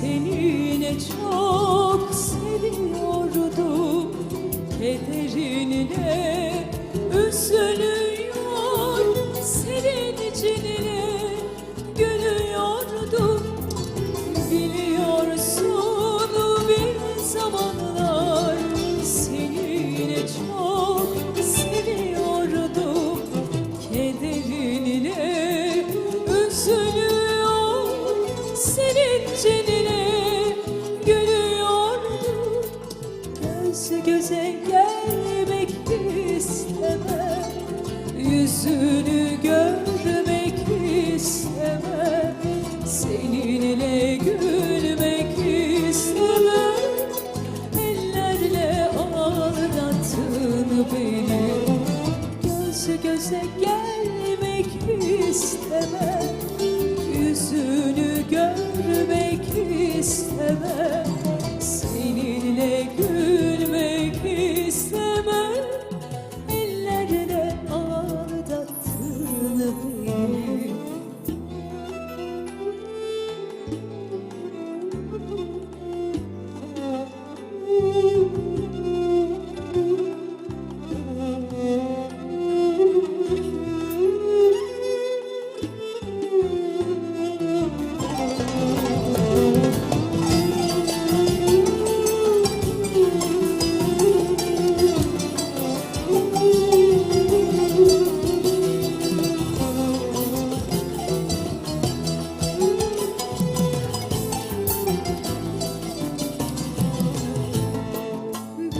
Seni çok seviyordum. Kederinle üzülüyor Senin içinine gülüyordum. Biliyorsun bir zamanlar Seni çok seviyordum. Kederinle üzülüyor Senin içinine Yüzüne gülmek istemem. Ellerle aldattın beni. Göz göze gelmek istemem.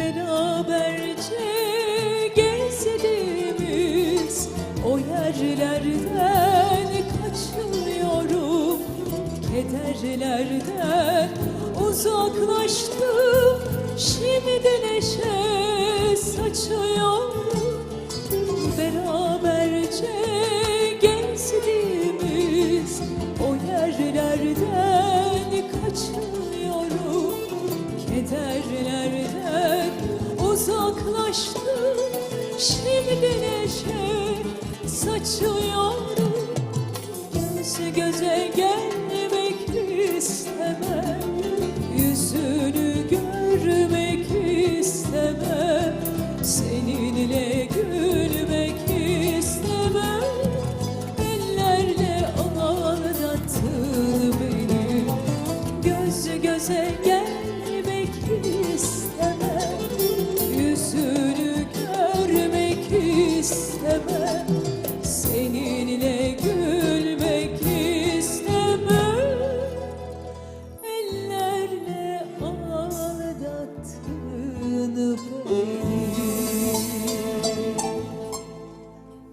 Beraberce gezdiğimiz o yerlerden kaçınıyorum. Kederlerden uzaklaştım Şimdi neşe saçıyorum. Beraberce gezdiğimiz o yerlerden kaçınıyorum. Kederlerden uzaklaştım. Şimdi neşe gel